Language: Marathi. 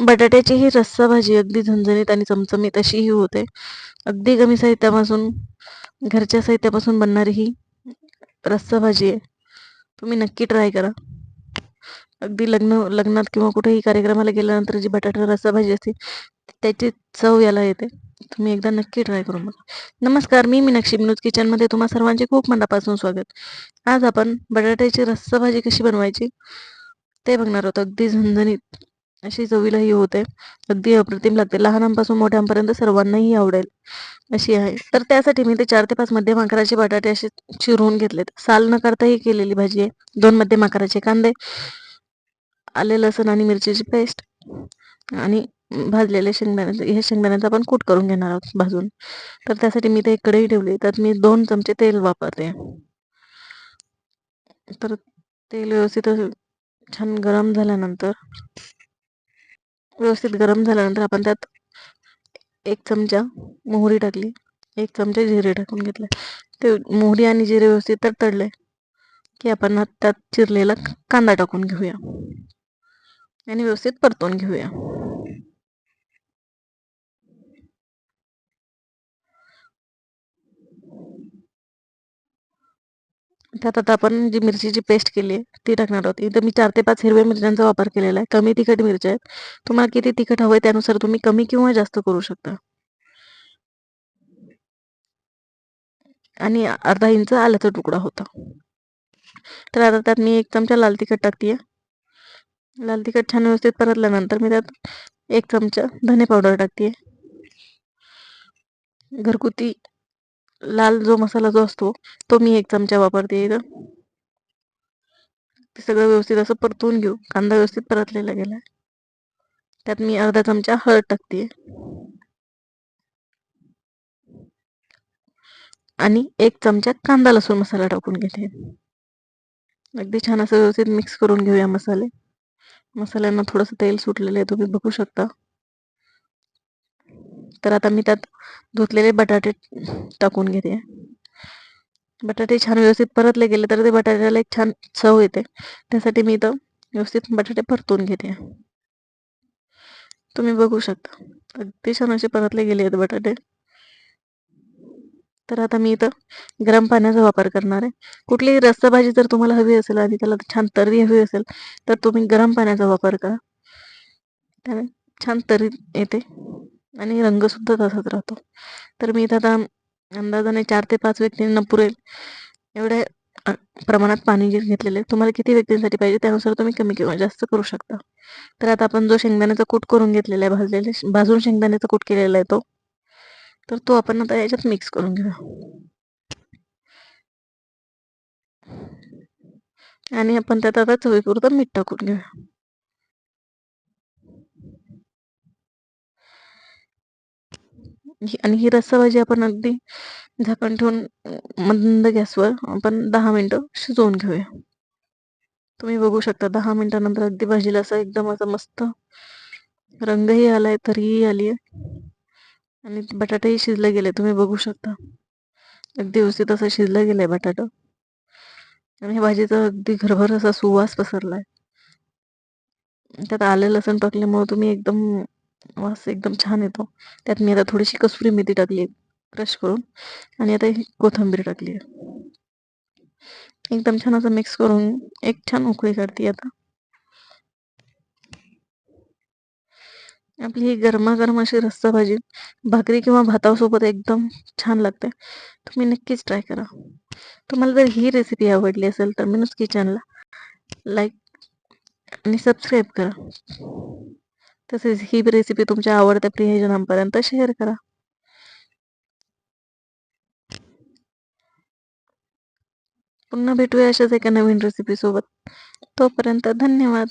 बटाट्याची ही रस्सा भाजी अगदी झणझणीत आणि चमचमीत अशीही होते. अगदी कमी साहित्यापासून घरच्या साहित्यापासून बनणारी ही रस्सा भाजी आहे. तुम्ही नक्की ट्राय करा. अगदी लग्न लग्नात किंवा कुठेही कार्यक्रमाला गेल्यानंतर जी बटाटा रस्सा भाजी असते त्याची चव याला येते. तुम्ही एकदा नक्की ट्राय करून बघा. नमस्कार मी मीनाक्षी मिनूज किचनमध्ये तुम्हा सर्वांचे खूप मनापासून स्वागत. आज आपण बटाट्याची रस्सा भाजी कशी बनवायची ते बघणार आहोत. अगदी झणझणीत. अशी चवीलाही होते. अगदी अप्रतिम लागते. लहानांपासून मोठ्यांपर्यंत सर्वांनाही आवडेल अशी आहे. तर त्यासाठी मी ते चार ते पाच मध्यम आकाराचे बटाटे असे चिरून घेतलेत. साल न करताही केलेली भाजी आहे. दोन मध्यम आकाराचे कांदे आले लसण आणि मिरचीची पेस्ट आणि भाजलेले शेंगदाण्याचे हे शेंगदाण्याचा आपण कूट करून घेणार आहोत भाजून. तर त्यासाठी मी ते कढई ठेवली. त्यात मी दोन चमचे तेल वापरते. तर तेल व्यवस्थित छान गरम झाल्यानंतर व्यवस्थित गरम झाल्यानंतर आपण त्यात एक चमचा मोहरी टाकली. एक चमचा जिरे टाकून घेतले. ते मोहरी आणि जिरे व्यवस्थित तर तडले की आपण त्यात चिरलेला कांदा टाकून घेऊया. आणि व्यवस्थित परतून घेऊया. त्यात आता आपण जी मिरचीची पेस्ट केली आहे ती टाकणार आहोत. इथं मी चार ते पाच हिरव्या मिरच्यांचा वापर केलेला आहे. कमी तिखट मिरच्या आहेत. तुम्हाला किती तिखट हवं आहे त्यानुसार तुम्ही कमी किंवा जास्त करू शकता. आणि अर्धा इंच आल्याचा तुकडा होता. तर आता त्यात मी एक चमचा लाल तिखट टाकते लाल तिखट छान व्यवस्थित परतल्यानंतर मी त्यात एक चमचा धने पावडर टाकते घरगुती लाल जो मसाला जो असतो तो मी एक चमचा वापरते इथं. ते सगळं व्यवस्थित असं परतून घेऊ. कांदा व्यवस्थित परतलेला गेला. त्यात मी अर्धा चमचा हळद टाकते. आणि एक चमचा कांदा लसूण मसाला टाकून घेते. अगदी छान असं व्यवस्थित मिक्स करून घेऊया मसाले. मसाल्यांना थोडंसं तेल सुटलेलं आहे तुम्ही बघू शकता. तर आता मी त्यात धुतलेले बटाटे टाकून घेते. बटाटे छान व्यवस्थित परतले गेले तर ते बटाट्याला एक छान चव येते. त्यासाठी मी इथं व्यवस्थित बटाटे परतून घेते. तुम्ही बघू शकता. अगदी छान असे परतले गेले आहेत बटाटे. तर आता मी इथं गरम पाण्याचा वापर करणार आहे. कुठलीही रस्साभाजी जर तुम्हाला हवी असेल आणि त्याला छान तर्री हवी असेल, तर तुम्ही गरम पाण्याचा वापर करा. त्याने छान तरी येते. आणि रंगसुद्धा तसाच राहतो. तर मी इथं आता अंदाजाने चार ते पाच व्यक्तींना पुरेल. एवढ्या प्रमाणात पाणी घेतलेले तुम्हाला किती व्यक्तींसाठी पाहिजे? त्यानुसार तुम्ही कमी किंवा जास्त करू शकता. तर आता आपण जो शेंगदाण्याचा कूट करून घेतलेला आहे भाजलेले भाजून शेंगदाण्याचा कूट केलेला आहे तो तर तो आपण आता याच्यात मिक्स करून घेऊ आणि आपण त्यात आता चवीपुरतं मीठ टाकून घेऊया. आणि ही रस्साभाजी आपण अगदी झाकण ठेवून मंद गॅसवर आपण दहा मिनटं शिजवून घेऊया. तुम्ही बघू शकता दहा मिनिटानंतर अगदी भाजीला असा एकदम असं मस्त रंगही आलाय तरीही आली आहे आणि बटाटाही शिजला गेले तुम्ही बघू शकता. अगदी व्यवस्थित असं शिजलं गेलंय बटाटा. आणि भाजीचा अगदी घरभर असा सुवास पसरलाय. त्यात आले लसण टाकल्यामुळे तुम्ही एकदम वास एकदम छान येतो. त्यात मी आता थोडीशी कसुरी मेथी टाकली क्रश करून. आणि आता ही कोथिंबीर टाकली एकदम छान असं मिक्स करून एक छान उकळी काढते आता. आपली ही गरमागरम अशी रस्सा भाजी भाकरी किंवा भातासोबत एकदम छान लागते. तुम्ही नक्कीच ट्राय करा. तुम्हाला जर ही रेसिपी आवडली असेल तर मीनूस किचनला लाईक आणि सबस्क्राईब करा. तसेच ही रेसिपी तुमच्या आवडत्या प्रियजनांपर्यंत शेअर करा. पुन्हा भेटूया अशाच एका नवीन रेसिपी सोबत. तोपर्यंत धन्यवाद.